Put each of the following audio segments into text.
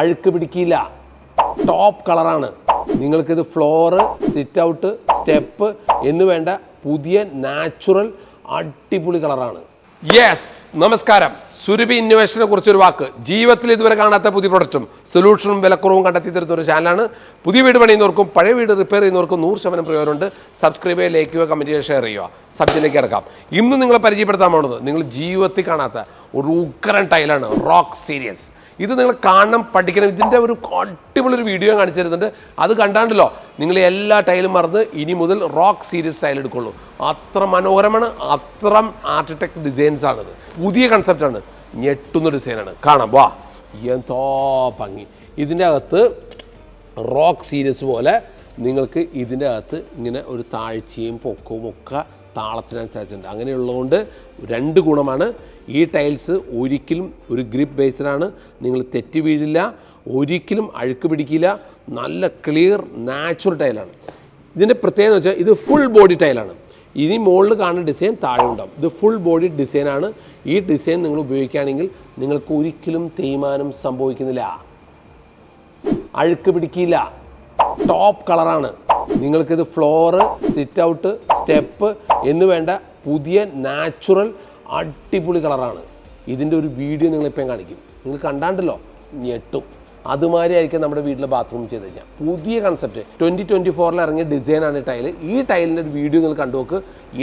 അഴുക്ക് പിടിക്കില്ല. ടോപ്പ് കളറാണ് നിങ്ങൾക്കിത് ഫ്ലോറ് സിറ്റ് ഔട്ട് സ്റ്റെപ്പ് എന്ന് വേണ്ട പുതിയ നാച്ചുറൽ അടിപൊളി കളറാണ് യെസ് നമസ്കാരം. സുരഭി ഇന്നോവേഷനെ കുറിച്ചൊരു വാക്ക്. ജീവിതത്തിൽ ഇതുവരെ കാണാത്ത പുതിയ പ്രൊഡക്റ്റും സൊല്യൂഷനും വിലക്കുറവും കണ്ടെത്തി തരുന്ന ഒരു ചാനലാണ് പുതിയ വീട് പണിയുന്നവർക്കും പഴയ വീട് റിപ്പയർ ചെയ്യുന്നവർക്കും നൂറ് ശതമാനം പ്രയോജനമുണ്ട്. സബ്സ്ക്രൈബ് ചെയ്യുക ലൈക്ക് ചെയ്യുക കമന്റ് ചെയ്യുക ഷെയർ ചെയ്യുക. സബ്ജക്റ്റിലേക്ക് ഇറക്കാം ഇന്ന് നിങ്ങളെ പരിചയപ്പെടുത്താൻ പോകുന്നത് നിങ്ങൾ ജീവിതത്തിൽ കാണാത്ത ഒരു ഉഗ്രൻ ടൈലാണ് റോക്ക് സീരീസ് ഇത് നിങ്ങൾ കാണണം പഠിക്കണം. ഇതിന്റെ ഒരു അടിപൊളി ഒരു വീഡിയോ കാണിച്ചു തരുന്നുണ്ട്. അത് കണ്ടാണ്ടല്ലോ? നിങ്ങൾ എല്ലാ ടൈലും മറന്ന് ഇനി മുതൽ റോക്ക് സീരീസ് ടൈൽ എടുക്കുള്ളൂ. അത്ര മനോഹരമാണ് അത്ര ആർട്ടിടെക്ട് ഡിസൈൻസ് ആണത്. പുതിയ കൺസെപ്റ്റാണ് ഞെട്ടുന്ന ഡിസൈനാണ് കാണാം. വാ. എന്തോ ഭംഗി. ഇതിന്റെ അകത്ത് റോക്ക് സീരീസ് പോലെ നിങ്ങൾക്ക് ഇതിന്റെ അകത്ത് ഇങ്ങനെ ഒരു താഴ്ചയും പൊക്കവും ഒക്കെ താളത്തിനനുസരിച്ചുണ്ട് അങ്ങനെയുള്ളതുകൊണ്ട് രണ്ട് ഗുണമാണ്. ഈ ടൈൽസ് ഒരിക്കലും ഒരു ഗ്രിപ്പ് ബേസിലാണ് നിങ്ങൾ തെറ്റി വീഴില്ല. ഒരിക്കലും അഴുക്ക് പിടിക്കില്ല. നല്ല ക്ലിയർ നാച്ചുറൽ ടൈലാണ് ഇതിന്റെ പ്രത്യേകത വെച്ചാൽ ഇത് ഫുൾ ബോഡി ടൈലാണ് ഇനി മുകളിൽ കാണുന്ന ഡിസൈൻ താഴെ ഉണ്ടാവും. ഇത് ഫുൾ ബോഡി ഡിസൈനാണ് ഈ ഡിസൈൻ നിങ്ങൾ ഉപയോഗിക്കുകയാണെങ്കിൽ നിങ്ങൾക്ക് ഒരിക്കലും തേയ്മാനം സംഭവിക്കുന്നില്ല. അഴുക്ക് പിടിക്കില്ല. ടോപ്പ് കളറാണ് നിങ്ങൾക്കിത് ഫ്ലോറ് സിറ്റ് ഔട്ട് സ്റ്റെപ്പ് എന്ന് വേണ്ട പുതിയ നാച്ചുറൽ അടിപൊളി കളറാണ് ഇതിന്റെ ഒരു വീഡിയോ നിങ്ങളിപ്പം കാണിക്കും. നിങ്ങൾ കണ്ടാണ്ടല്ലോ? ഞെട്ടും. അതുമാതിരി ആയിരിക്കും നമ്മുടെ വീട്ടിലെ ബാത്റൂം ചെയ്ത് കഴിഞ്ഞാൽ. പുതിയ കൺസെപ്റ്റ് ട്വന്റി ട്വന്റി ഫോറിൽ ഇറങ്ങിയ ഡിസൈനാണ് ഈ ടൈൽ ഈ ടൈലിന്റെ ഒരു വീഡിയോ നിങ്ങൾ കണ്ടുനോക്ക്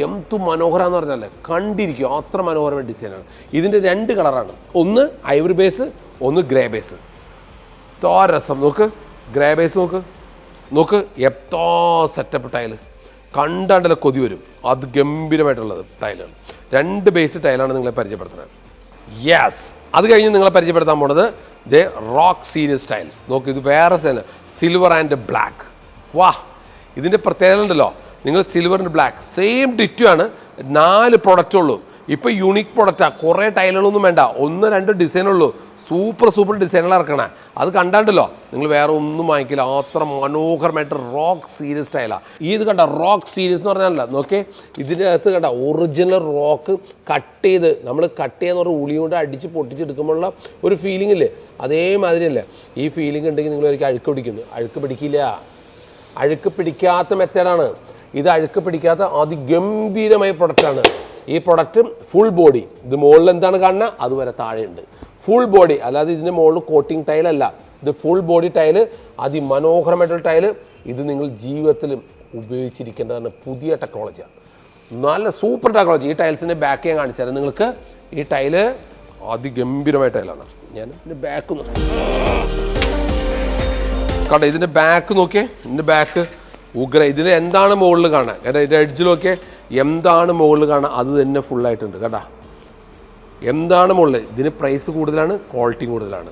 എന്തു മനോഹര എന്ന് പറഞ്ഞാലേ കണ്ടിരിക്കും. അത്ര മനോഹരമായ ഡിസൈനാണ് ഇതിന്റെ രണ്ട് കളറാണ് ഒന്ന് ഐവറി ബേസ് ഒന്ന് ഗ്രേ ബേസ് തോരസം രസം. നോക്ക്. ഗ്രേ ബേസ് നോക്ക്. നോക്ക് എത്തോ സെറ്റപ്പ് ടൈൽ കണ്ടാണ്ടല്ല കൊതി വരും. അത് ഗംഭീരമായിട്ടുള്ളത് ടൈലാണ് രണ്ട് ബേസ് ടൈലാണ് നിങ്ങളെ പരിചയപ്പെടുത്തുന്നത്. യെസ് അത് കഴിഞ്ഞ് നിങ്ങളെ പരിചയപ്പെടുത്താൻ പോണത് ദേ റോക്ക് സീരീസ് ടൈൽസ് നോക്ക് ഇത് വേറെ സിൽവർ ആൻഡ് ബ്ലാക്ക് വാ ഇതിന്റെ പ്രത്യേകത ഉണ്ടല്ലോ നിങ്ങൾ സിൽവർ ആൻഡ് ബ്ലാക്ക് സെയിം ആണ്. നാല് പ്രൊഡക്റ്റ് ഉള്ളൂ. ഇപ്പോൾ യൂണിക് പ്രൊഡക്റ്റാണ് കുറേ ടൈലുകളൊന്നും വേണ്ട. ഒന്ന് രണ്ട് ഡിസൈൻ ഉള്ളൂ. സൂപ്പർ സൂപ്പർ ഡിസൈനുകൾ ഇറക്കണേ. അത് കണ്ടാണ്ടല്ലോ? നിങ്ങൾ വേറെ ഒന്നും വാങ്ങിക്കില്ല. അത്ര മനോഹരമായിട്ട് റോക്ക് സീരീസ് ടൈലാണ് ഈ ഇത് കണ്ട റോക്ക് സീരീസ് എന്ന് പറഞ്ഞാലല്ല നോക്കേ ഇതിന്റെ അകത്ത് കണ്ട ഒറിജിനൽ റോക്ക് കട്ട് ചെയ്ത് നമ്മൾ കട്ട് ചെയ്യാന്ന് പറഞ്ഞ ഉളി കൊണ്ട് അടിച്ച് പൊട്ടിച്ചെടുക്കുമ്പോഴുള്ള ഒരു ഫീലിംഗ് ഇല്ലേ? അതേമാതിരി അല്ലേ ഈ ഫീലിംഗ് ഉണ്ടെങ്കിൽ നിങ്ങൾ ഒരിക്കലും അഴുക്ക് പിടിക്കുന്നു. അഴുക്ക് പിടിക്കില്ല. അഴുക്ക് പിടിക്കാത്ത മെത്തേഡാണ് ഇത് അഴുക്ക് പിടിക്കാത്ത അതിഗംഭീരമായ പ്രൊഡക്റ്റാണ് ഈ പ്രൊഡക്റ്റ് ഫുൾ ബോഡി ഇത് മുകളിൽ എന്താണ് കാണുന്നത് അതുവരെ താഴെയുണ്ട്. ഫുൾ ബോഡി അല്ലാതെ ഇതിന്റെ മുകളിൽ കോട്ടിംഗ് ടൈലല്ല ഇത് ഫുൾ ബോഡി ടൈൽ അതിമനോഹരമായിട്ടുള്ള ടൈൽ ഇത് നിങ്ങൾ ജീവിതത്തിൽ ഉപയോഗിച്ചിരിക്കേണ്ടതാണ് പുതിയ ടെക്നോളജിയാണ് നല്ല സൂപ്പർ ടെക്നോളജി ഈ ടൈൽസിന്റെ ബാക്ക് ഞാൻ കാണിച്ചു തരാം. നിങ്ങൾക്ക് ഈ ടൈൽ അതിഗംഭീരമായ ടൈലാണ് ഞാൻ ഇതിന്റെ ബാക്ക് കണ്ടോ ഇതിന്റെ ബാക്ക് നോക്കിയേ. ഇതിന്റെ ബാക്ക് ഉഗ്ര. ഇതിന് എന്താണ് മുകളിൽ കാണാൻ കാരണം ഇതിന്റെ എഡ്ജിൽ നോക്കിയേ. എന്താണ് മുകളിൽ കാണാൻ അത് തന്നെ ഫുള്ളായിട്ടുണ്ട് കേട്ടാ? എന്താണ് മുകളിൽ? ഇതിന് പ്രൈസ് കൂടുതലാണ് ക്വാളിറ്റിയും കൂടുതലാണ്.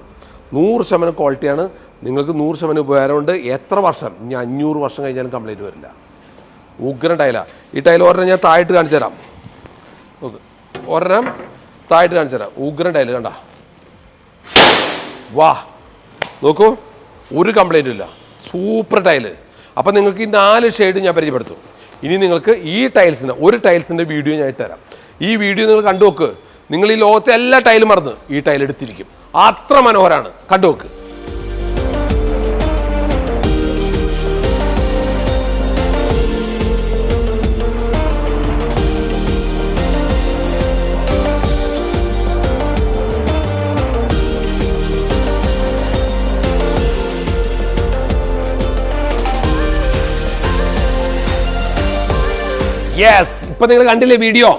നൂറ് ശതമാനം ക്വാളിറ്റിയാണ് നിങ്ങൾക്ക് നൂറ് ശതമാനം ഉപകാരമുണ്ട്. എത്ര വർഷം? ഇനി അഞ്ഞൂറ് വർഷം കഴിഞ്ഞാലും കംപ്ലൈന്റ് വരില്ല. ഉഗ്രൻ ടൈലാണ് ഈ ടൈൽ ഒരെണ്ണം ഞാൻ താഴെട്ട് കാണിച്ചു തരാം. നോക്ക് ഒരെണ്ണം താഴെട്ട് കാണിച്ചു തരാം. ഉഗ്രൻ ടൈൽ കണ്ട? വാ. നോക്കൂ. ഒരു കംപ്ലൈന്റും ഇല്ല. സൂപ്പർ ടൈൽ അപ്പം നിങ്ങൾക്ക് ഈ നാല് ഷെയ്ഡ് ഞാൻ പരിചയപ്പെടുത്തും. ഇനി നിങ്ങൾക്ക് ഈ ടൈൽസിന്റെ ഒരു ടൈൽസിന്റെ വീഡിയോ ഞാൻ ഇട്ടുതരാം ഈ വീഡിയോ നിങ്ങൾ കണ്ടു നോക്ക്. നിങ്ങൾ ഈ ലോകത്തെ എല്ലാ ടൈലും മറന്ന് ഈ ടൈൽ എടുത്തിരിക്കും. അത്ര മനോഹരമാണ് കണ്ടു നോക്ക്. യെസ് ഇപ്പൊ നിങ്ങൾ കണ്ടില്ലേ വീഡിയോ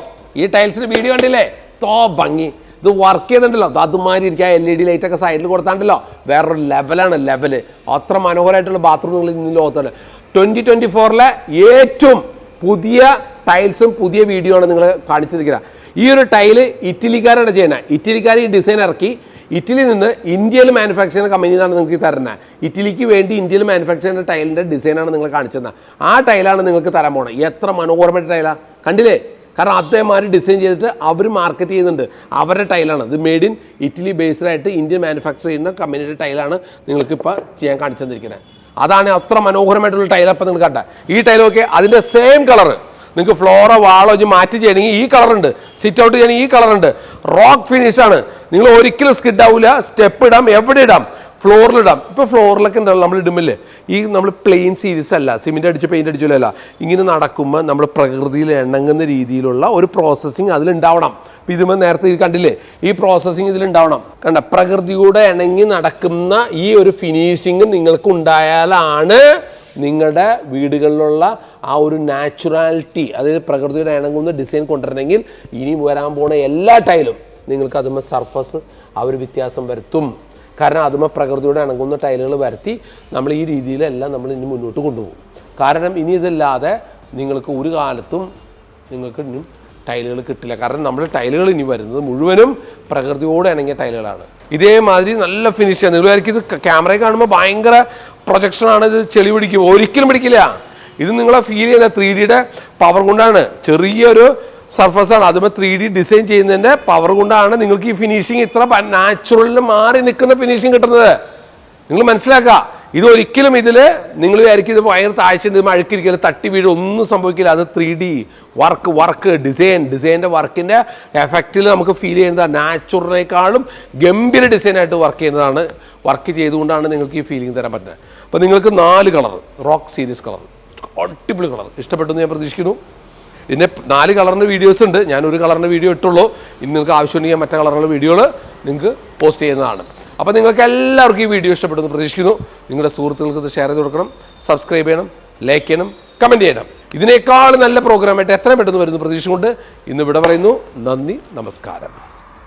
ഈ ടൈൽസിന്റെ വീഡിയോ കണ്ടില്ലേ? തോ ഭംഗി. ഇത് വർക്ക് ചെയ്തിട്ടുണ്ടല്ലോ. അത് അതുമാതിരി ഇരിക്കുക എൽ ഇ ഡി ലൈറ്റ് ഒക്കെ സൈഡിൽ കൊടുത്താണ്ടല്ലോ. വേറൊരു ലെവലാണ് ലെവൽ അത്ര മനോഹരമായിട്ടുള്ള ബാത്റൂം നിങ്ങൾ ഇന്ന് ലോകത്തുണ്ട് ട്വന്റി ട്വന്റി ഫോറിലെ ഏറ്റവും പുതിയ ടൈൽസും പുതിയ വീഡിയോ ആണ് നിങ്ങൾ കാണിച്ചിരിക്കുന്നത്. ഈ ഒരു ടൈൽ ഇറ്റലിക്കാരാണ് ചെയ്യുന്നത്. ഇറ്റലിക്കാർ ഈ ഡിസൈൻ ഇറക്കി. ഇറ്റലിയിൽ നിന്ന് ഇന്ത്യയിൽ മാനുഫാക്ചർ ചെയ്യുന്ന കമ്പനി എന്നാണ് നിങ്ങൾക്ക് തരുന്നത് ഇറ്റലിക്ക് വേണ്ടി ഇന്ത്യയിൽ മാനുഫാക്ചർ ചെയ്യുന്ന ടൈലിന്റെ ഡിസൈനാണ് നിങ്ങൾ കാണിച്ചത് ആ ടൈലാണ് നിങ്ങൾക്ക് തരാൻ പോണത് എത്ര മനോഹരമായിട്ട് ടൈലാണ് കണ്ടില്ലേ? കാരണം അദ്ദേഹമാർ ഡിസൈൻ ചെയ്തിട്ട് അവർ മാർക്കറ്റ് ചെയ്യുന്നുണ്ട്. അവരുടെ ടൈലാണ് ഇത് മെയ്ഡ് ഇൻ ഇറ്റലി ബേസ്ഡ് ആയിട്ട് ഇന്ത്യൻ മാനുഫാക്ചർ ചെയ്യുന്ന കമ്പനിയുടെ ടൈലാണ് നിങ്ങൾക്ക് ഇപ്പോൾ ചെയ്യാൻ കാണിച്ചു തന്നിരിക്കുന്നത് അതാണ് അത്ര മനോഹരമായിട്ടുള്ള ടൈലപ്പം നിങ്ങൾ കണ്ട. ഈ ടൈലൊക്കെ അതിന്റെ സെയിം കളറ് നിങ്ങൾക്ക് ഫ്ലോറോ വാളോ ഇനി മാറ്റി ചെയ്യണമെങ്കിൽ ഈ കളറുണ്ട്. സിറ്റ് ഔട്ട് ചെയ്യണമെങ്കിൽ ഈ കളറുണ്ട്. റോക്ക് ഫിനിഷാണ് നിങ്ങൾ ഒരിക്കലും സ്കിഡ് ആവില്ല സ്റ്റെപ്പ് ഇടാം. എവിടെ ഇടാം? ഫ്ലോറിലിടാം ഇപ്പോൾ ഫ്ലോറിലൊക്കെ ഉണ്ടാവും നമ്മൾ ഇടുമ്പല്ലേ? ഈ നമ്മൾ പ്ലെയിൻ സീരീസ് അല്ല. സിമെന്റ് അടിച്ച് പെയിന്റ് അടിച്ചില്ല ഇങ്ങനെ നടക്കുമ്പോൾ നമ്മൾ പ്രകൃതിയിൽ ഇണങ്ങുന്ന രീതിയിലുള്ള ഒരു പ്രോസസ്സിങ് അതിലുണ്ടാവണം ഇപ്പം ഇതുമ്പോൾ നേരത്തെ ഇത് കണ്ടില്ലേ? ഈ പ്രോസസ്സിങ് ഇതിലുണ്ടാവണം കണ്ട പ്രകൃതിയോടെ ഇണങ്ങി നടക്കുന്ന ഈ ഒരു ഫിനിഷിങ് നിങ്ങൾക്ക് ഉണ്ടായാലാണ് നിങ്ങളുടെ വീടുകളിലുള്ള ആ ഒരു നാച്ചുറാലിറ്റി അതായത് പ്രകൃതിയുടെ ഇണങ്ങുന്ന ഡിസൈൻ കൊണ്ടുവരണമെങ്കിൽ ഇനി വരാൻ പോണ എല്ലാ ടൈലും നിങ്ങൾക്ക് അതുമ്പോൾ സർഫസ് ആ ഒരു വ്യത്യാസം വരുത്തും. കാരണം അതുമ്പോൾ പ്രകൃതിയോട് ഇണങ്ങുന്ന ടൈലുകൾ വരുത്തി നമ്മൾ ഈ രീതിയിലെല്ലാം നമ്മൾ ഇനി മുന്നോട്ട് കൊണ്ടുപോകും. കാരണം ഇനി ഇതല്ലാതെ നിങ്ങൾക്ക് ഒരു കാലത്തും നിങ്ങൾക്ക് ഇനിയും ടൈലുകൾ കിട്ടില്ല. കാരണം നമ്മൾ ടൈലുകൾ ഇനി വരുന്നത് മുഴുവനും പ്രകൃതിയോട് ഇണങ്ങിയ ടൈലുകളാണ് ഇതേമാതിരി നല്ല ഫിനിഷ് ആണ്. നിങ്ങൾ വിചാരിക്കും ഇത് ക്യാമറയിൽ കാണുമ്പോൾ ഭയങ്കര പ്രൊജക്ഷനാണ് ഇത് ചെളി പിടിക്കും. ഒരിക്കലും പിടിക്കില്ല. ഇത് നിങ്ങളെ ഫീൽ ചെയ്യുന്ന ത്രീ ഡിയുടെ പവർ കൊണ്ടാണ്. ചെറിയൊരു സർഫസ് ആണ്. അതുമ്പോൾ ത്രീ ഡി ഡിസൈൻ ചെയ്യുന്നതിന്റെ പവർ കൊണ്ടാണ് നിങ്ങൾക്ക് ഈ ഫിനിഷിങ് ഇത്ര നാച്ചുറലിൽ മാറി നിൽക്കുന്ന ഫിനിഷിങ് കിട്ടുന്നത്. നിങ്ങൾ മനസ്സിലാക്കുക. ഇത് ഒരിക്കലും ഇതിൽ നിങ്ങൾ വിചാരിക്കും ഇത് ഭയങ്കര താഴ്ചയുണ്ട് അഴുക്കിരിക്കില്ല തട്ടി വീഴും ഒന്നും സംഭവിക്കില്ല. അത് three D work work design ഡിസൈന്റെ വർക്കിന്റെ എഫക്റ്റിൽ നമുക്ക് ഫീൽ ചെയ്യുന്നത് നാച്ചുറലിനേക്കാളും ഗംഭീര ഡിസൈനായിട്ട് വർക്ക് ചെയ്യുന്നതാണ് വർക്ക് ചെയ്തുകൊണ്ടാണ് നിങ്ങൾക്ക് ഈ ഫീലിംഗ് തരാൻ പറ്റുന്നത്. അപ്പോൾ നിങ്ങൾക്ക് നാല് കളർ റോക്ക് സീരീസ് കളർ അടിപൊളി കളർ ഇഷ്ടപ്പെട്ടെന്ന് ഞാൻ പ്രതീക്ഷിക്കുന്നു. ഇതിന്റെ നാല് കളറിന്റെ വീഡിയോസ് ഉണ്ട്. ഞാൻ ഒരു കളറിന്റെ വീഡിയോ ഇട്ടുള്ളൂ. ഇന്ന് നിങ്ങൾക്ക് ആവശ്യമുണ്ടെങ്കിൽ മറ്റേ കളറുള്ള വീഡിയോകൾ നിങ്ങൾക്ക് പോസ്റ്റ് ചെയ്യുന്നതാണ്. അപ്പോൾ നിങ്ങൾക്ക് എല്ലാവർക്കും ഈ വീഡിയോ ഇഷ്ടപ്പെടുന്നു പ്രതീക്ഷിക്കുന്നു. നിങ്ങളുടെ സുഹൃത്തുക്കൾക്ക് ഷെയർ ചെയ്ത് കൊടുക്കണം സബ്സ്ക്രൈബ് ചെയ്യണം ലൈക്ക് ചെയ്യണം കമന്റ് ചെയ്യണം. ഇതിനേക്കാൾ നല്ല പ്രോഗ്രാമായിട്ട് എത്രയും പെട്ടെന്ന് വരുന്നു പ്രതീക്ഷ കൊണ്ട് ഇന്ന് ഇവിടെ പറയുന്നു. നന്ദി നമസ്കാരം.